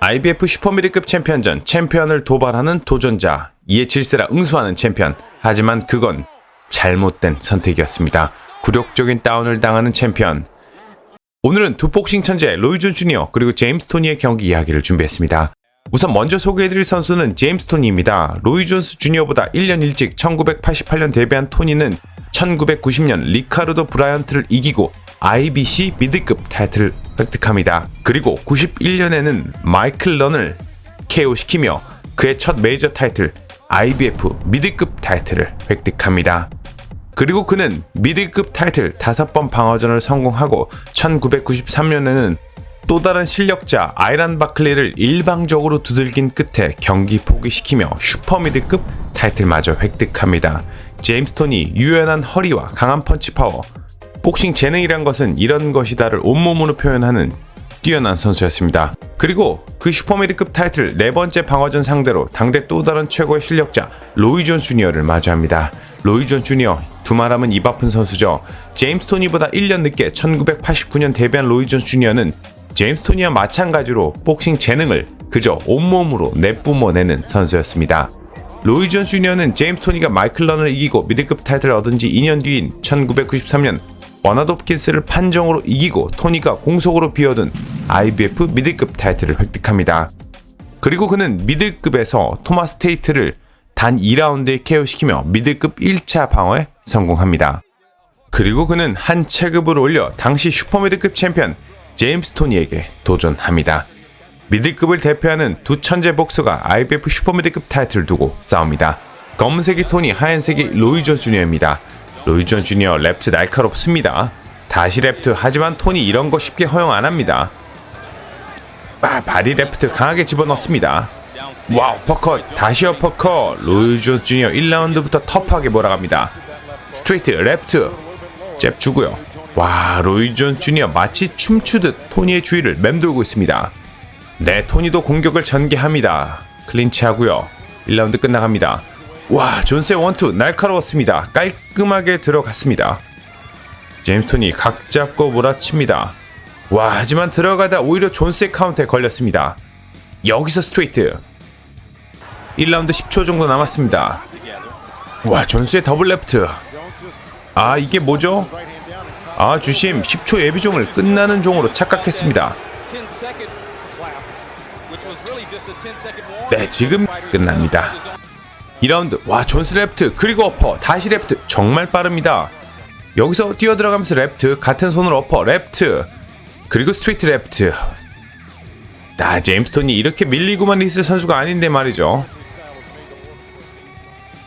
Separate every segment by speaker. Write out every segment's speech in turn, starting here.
Speaker 1: IBF 슈퍼미리급 챔피언전 챔피언을 도발하는 도전자 이에 질세라 응수하는 챔피언 하지만 그건 잘못된 선택이었습니다. 굴욕적인 다운을 당하는 챔피언 오늘은 두 복싱 천재 로이존 주니어 그리고 제임스 토니의 경기 이야기를 준비했습니다. 우선 먼저 소개해드릴 선수는 제임스 토니입니다. 로이 존스 주니어보다 1년 일찍 1988년 데뷔한 토니는 1990년 리카르도 브라이언트를 이기고 IBC 미드급 타이틀을 획득합니다. 그리고 91년에는 마이클 런을 KO시키며 그의 첫 메이저 타이틀 IBF 미드급 타이틀을 획득합니다. 그리고 그는 미드급 타이틀 5번 방어전을 성공하고 1993년에는 또 다른 실력자 아이란 바클리를 일방적으로 두들긴 끝에 경기 포기시키며 슈퍼미드급 타이틀마저 획득합니다. 제임스 톤이 유연한 허리와 강한 펀치 파워, 복싱 재능이란 것은 이런 것이다를 온몸으로 표현하는 뛰어난 선수였습니다. 그리고 그 슈퍼미드급 타이틀 네 번째 방어전 상대로 당대 또 다른 최고의 실력자 로이 존 주니어를 맞이합니다. 로이 존 주니어 두말하면 입 아픈 선수죠. 제임스 토니보다 1년 늦게 1989년 데뷔한 로이 존 주니어는 제임스 토니와 마찬가지로 복싱 재능을 그저 온몸으로 내뿜어내는 선수였습니다. 로이 존 주니어는 제임스 토니가 마이클 런을 이기고 미드급 타이틀을 얻은 지 2년 뒤인 1993년 버나드 홉킨스를 판정으로 이기고 토니가 공속으로 비워둔 IBF 미드급 타이틀을 획득합니다. 그리고 그는 미드급에서 토마스 테이트를 단 2라운드에 KO시키며 미드급 1차 방어에 성공합니다. 그리고 그는 한 체급을 올려 당시 슈퍼미드급 챔피언 제임스 토니에게 도전합니다. 미드급을 대표하는 두 천재 복서가 IBF 슈퍼미드급 타이틀을 두고 싸웁니다. 검은색이 토니, 하얀색이 로이존 주니어입니다. 로이존 주니어 랩트 날카롭습니다. 다시 랩트 하지만 토니 이런 거 쉽게 허용 안 합니다. 아, 바디 랩트 강하게 집어넣습니다. 와우 퍼컷 다시 어퍼컷 로이존 주니어 1라운드부터 터프하게 몰아갑니다. 스트레이트 랩트 잽 주고요. 와 로이존 주니어 마치 춤추듯 토니의 주위를 맴돌고 있습니다. 네 토니도 공격을 전개합니다. 클린치하고요. 1라운드 끝나갑니다. 와 존스의 원투 날카로웠습니다. 깔끔하게 들어갔습니다. 제임스 토니 각 잡고 몰아칩니다. 와 하지만 들어가다 오히려 존스의 카운터에 걸렸습니다. 여기서 스트레이트 1라운드 10초 정도 남았습니다. 와 존스의 더블 레프트 아 이게 뭐죠? 아 주심 10초 예비종을 끝나는 종으로 착각했습니다. 네 지금 끝납니다. 2라운드 와 존스 레프트 그리고 어퍼 다시 레프트 정말 빠릅니다. 여기서 뛰어 들어가면서 레프트 같은 손으로 어퍼 레프트 그리고 스트레이트 레프트 나 제임스 톤이 이렇게 밀리고만 있을 선수가 아닌데 말이죠.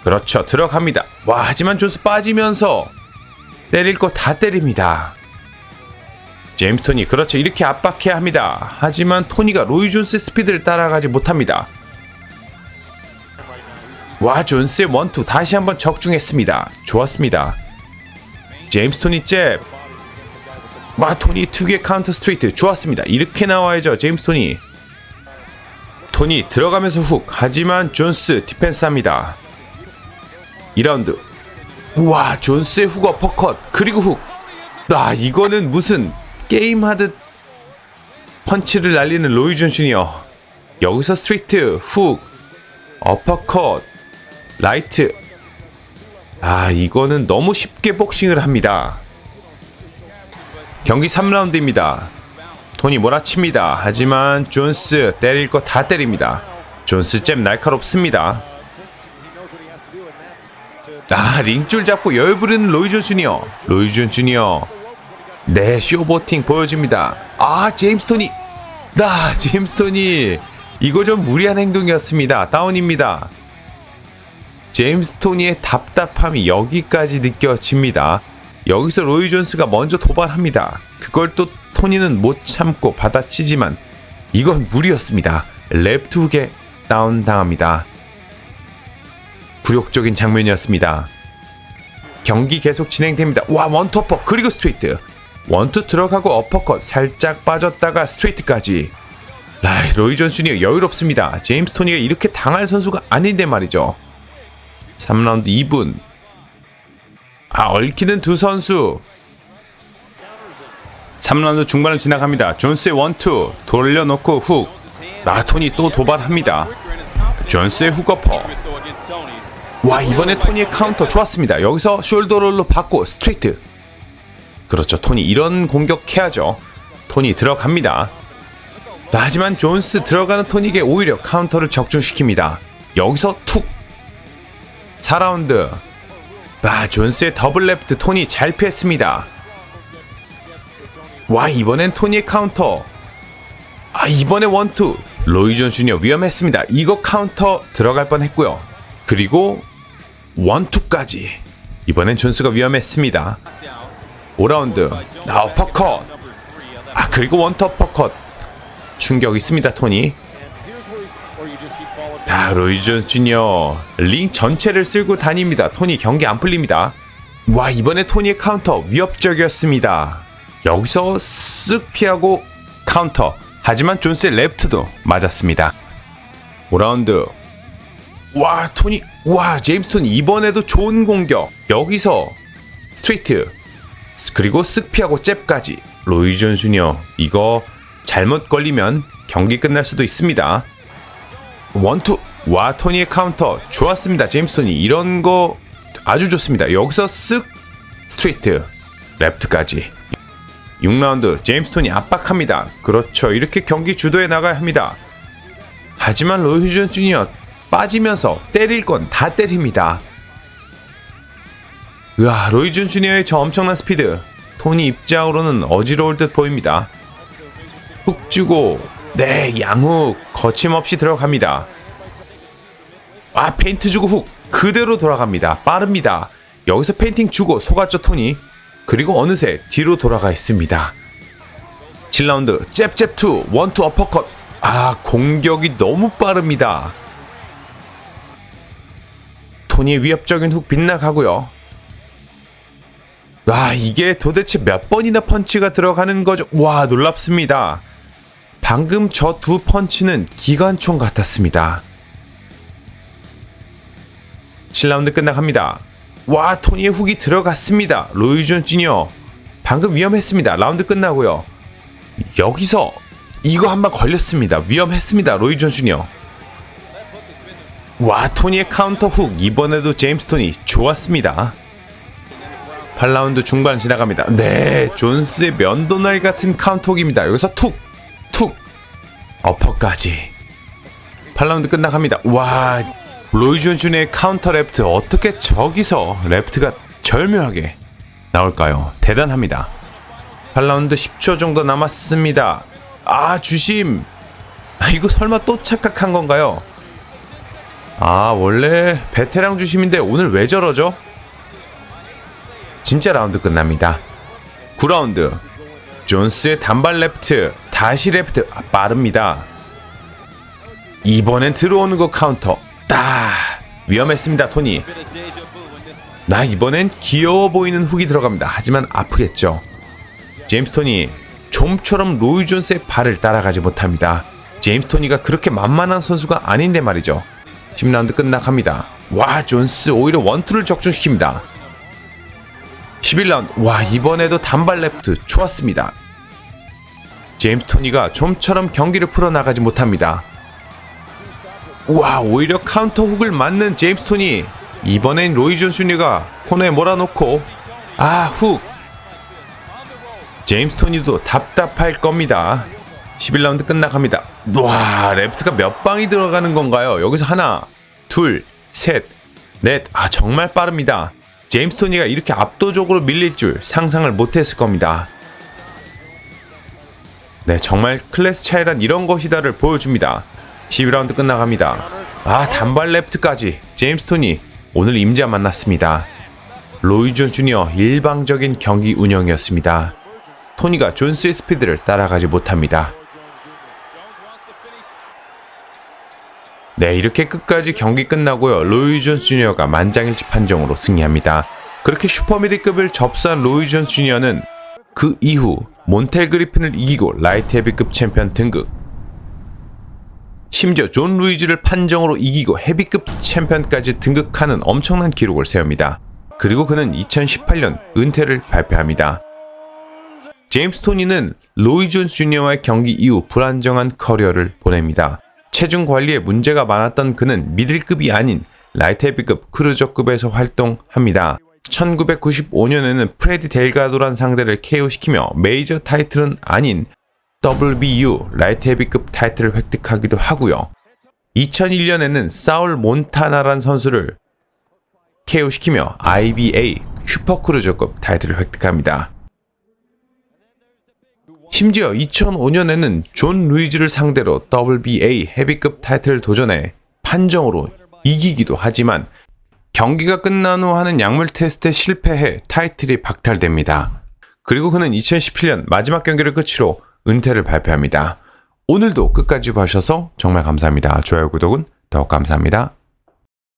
Speaker 1: 그렇죠 들어갑니다. 와 하지만 존스 빠지면서 때릴 거 다 때립니다. 제임스 토니 그렇죠 이렇게 압박해야 합니다. 하지만 토니가 로이 존스의 스피드를 따라가지 못합니다. 와 존스의 원투 다시 한번 적중했습니다. 좋았습니다. 제임스 토니 잽. 와 토니 특유의 카운터 스트레이트 좋았습니다. 이렇게 나와야죠 제임스 토니. 토니 들어가면서 훅 하지만 존스 디펜스 합니다. 2라운드 우와 존스의 훅 어퍼컷 그리고 훅. 아 이거는 무슨 게임 하듯 펀치를 날리는 로이존 주니어. 여기서 스트레이트 훅 어퍼컷 라이트. 아, 이거는 너무 쉽게 복싱을 합니다. 경기 3라운드입니다. 토니 몰아칩니다. 하지만 존스 때릴 거 다 때립니다. 존스 잼 날카롭습니다. 아, 링줄 잡고 열 부리는 로이존 주니어. 로이존 주니어. 네, 쇼보팅 보여줍니다. 아, 제임스 토니. 나, 제임스 토니. 이거 좀 무리한 행동이었습니다. 다운입니다. 제임스 토니의 답답함이 여기까지 느껴집니다. 여기서 로이 존스가 먼저 도발합니다. 그걸 또 토니는 못 참고 받아치지만 이건 무리였습니다. 랩트 훅에 다운 당합니다. 굴욕적인 장면이었습니다. 경기 계속 진행됩니다. 와 원투어퍼 그리고 스트레이트 원투 들어가고 어퍼컷 살짝 빠졌다가 스트레이트까지 라이 로이 존스니 여유롭습니다. 제임스 토니가 이렇게 당할 선수가 아닌데 말이죠. 3라운드 2분. 아, 얽히는 두 선수. 3라운드 중반을 지나갑니다. 존스의 원투 돌려놓고 훅. 아, 토니 또 도발합니다. 존스의 후거퍼. 와, 이번에 토니의 카운터 좋았습니다. 여기서 숄더롤로 받고 스트레이트. 그렇죠. 토니 이런 공격 해야죠. 토니 들어갑니다. 자, 하지만 존스 들어가는 토니에게 오히려 카운터를 적중시킵니다. 여기서 툭. 4라운드. 아, 존스의 더블 레프트 토니 잘 피했습니다. 와, 이번엔 토니의 카운터. 아, 이번에 원투. 로이 존 주니어 위험했습니다. 이거 카운터 들어갈 뻔 했고요. 그리고 원투까지. 이번엔 존스가 위험했습니다. 5라운드. 나 어퍼컷. 아, 그리고 원투 어퍼컷. 충격 있습니다, 토니. 아, 로이 존 주니어 링 전체를 쓸고 다닙니다. 토니 경기 안 풀립니다. 와, 이번에 토니의 카운터 위협적이었습니다. 여기서 쓱 피하고 카운터. 하지만 존스의 레프트도 맞았습니다. 5라운드. 와, 토니. 와, 제임스 토니 이번에도 좋은 공격. 여기서 스트레이트. 그리고 쓱 피하고 잽까지. 로이 존 주니어 이거 잘못 걸리면 경기 끝날 수도 있습니다. 원투. 와 토니의 카운터. 좋았습니다 제임스 토니. 이런 거 아주 좋습니다. 여기서 쓱 스트레이트 레프트까지. 6라운드 제임스 토니 압박합니다. 그렇죠. 이렇게 경기 주도해 나가야 합니다. 하지만 로이 휴전 주니어 빠지면서 때릴 건 다 때립니다 으아 로이 존 주니어의 저 엄청난 스피드. 토니 입장으로는 어지러울 듯 보입니다. 훅 주고 네 양훅 거침없이 들어갑니다. 아 페인트 주고 훅 그대로 돌아갑니다. 빠릅니다. 여기서 페인팅 주고 속았죠 토니 그리고 어느새 뒤로 돌아가 있습니다. 7라운드 잽잽2 원투 어퍼컷. 아 공격이 너무 빠릅니다. 토니의 위협적인 훅 빗나가고요 와 이게 도대체 몇 번이나 펀치가 들어가는 거죠 와 놀랍습니다 방금 저 두 펀치는 기관총 같았습니다. 7라운드 끝나갑니다. 와, 토니의 훅이 들어갔습니다. 로이존 주니어. 방금 위험했습니다. 라운드 끝나고요. 여기서 이거 한방 걸렸습니다. 위험했습니다. 로이존 주니어. 와, 토니의 카운터 훅. 이번에도 제임스 토니 좋았습니다. 8라운드 중반 지나갑니다. 네, 존스의 면도날 같은 카운터 훅입니다. 여기서 툭! 툭 어퍼까지. 8라운드 끝나갑니다. 와 로이 존슨의 카운터 레프트 어떻게 저기서 레프트가 절묘하게 나올까요? 대단합니다. 8라운드 10초 정도 남았습니다. 아 주심! 아, 이거 설마 또 착각한 건가요? 아 원래 베테랑 주심인데 오늘 왜 저러죠 진짜 라운드 끝납니다 9라운드 존스의 단발 레프트 다시 레프트 아, 빠릅니다. 이번엔 들어오는 거 카운터 딱 위험했습니다 토니. 나 이번엔 귀여워 보이는 훅이 들어갑니다. 하지만 아프겠죠. 제임스 토니 좀처럼 로이 존스의 발을 따라가지 못합니다. 제임스 토니가 그렇게 만만한 선수가 아닌데 말이죠. 10라운드 끝나갑니다. 와 존스 오히려 원투를 적중시킵니다. 11라운드 와 이번에도 단발 레프트 좋았습니다. 제임스 토니가 좀처럼 경기를 풀어나가지 못합니다. 와 오히려 카운터 훅을 맞는 제임스 토니 이번엔 로이 존 수니가 코너에 몰아놓고 아훅 제임스 토니도 답답할 겁니다. 11라운드 끝나갑니다. 와 레프트가 몇 방이 들어가는 건가요? 여기서 하나 둘 셋 넷 아 정말 빠릅니다. 제임스 토니가 이렇게 압도적으로 밀릴 줄 상상을 못했을 겁니다. 네, 정말 클래스 차이란 이런 것이다를 보여줍니다. 12라운드 끝나갑니다. 아, 단발 레프트까지 제임스 토니 오늘 임자 만났습니다. 로이 존 주니어 일방적인 경기 운영이었습니다. 토니가 존스의 스피드를 따라가지 못합니다. 네, 이렇게 끝까지 경기 끝나고요. 로이 존스 주니어가 만장일치 판정으로 승리합니다. 그렇게 슈퍼미리급을 접수한 로이 존스 주니어는 그 이후 몬텔 그리핀을 이기고 라이트 헤비급 챔피언 등극. 심지어 존 루이즈를 판정으로 이기고 헤비급 챔피언까지 등극하는 엄청난 기록을 세웁니다. 그리고 그는 2018년 은퇴를 발표합니다. 제임스 토니는 로이 존스 주니어와의 경기 이후 불안정한 커리어를 보냅니다. 체중 관리에 문제가 많았던 그는 미들급이 아닌 라이트 헤비급 크루저급에서 활동합니다. 1995년에는 프레디 델가도란 상대를 KO시키며 메이저 타이틀은 아닌 WBU 라이트 헤비급 타이틀을 획득하기도 하고요. 2001년에는 사울 몬타나란 선수를 KO시키며 IBA 슈퍼크루저급 타이틀을 획득합니다. 심지어 2005년에는 존 루이즈를 상대로 WBA 헤비급 타이틀을 도전해 판정으로 이기기도 하지만 경기가 끝난 후 하는 약물 테스트에 실패해 타이틀이 박탈됩니다. 그리고 그는 2017년 마지막 경기를 끝으로 은퇴를 발표합니다. 오늘도 끝까지 봐주셔서 정말 감사합니다. 좋아요, 구독은 더욱 감사합니다.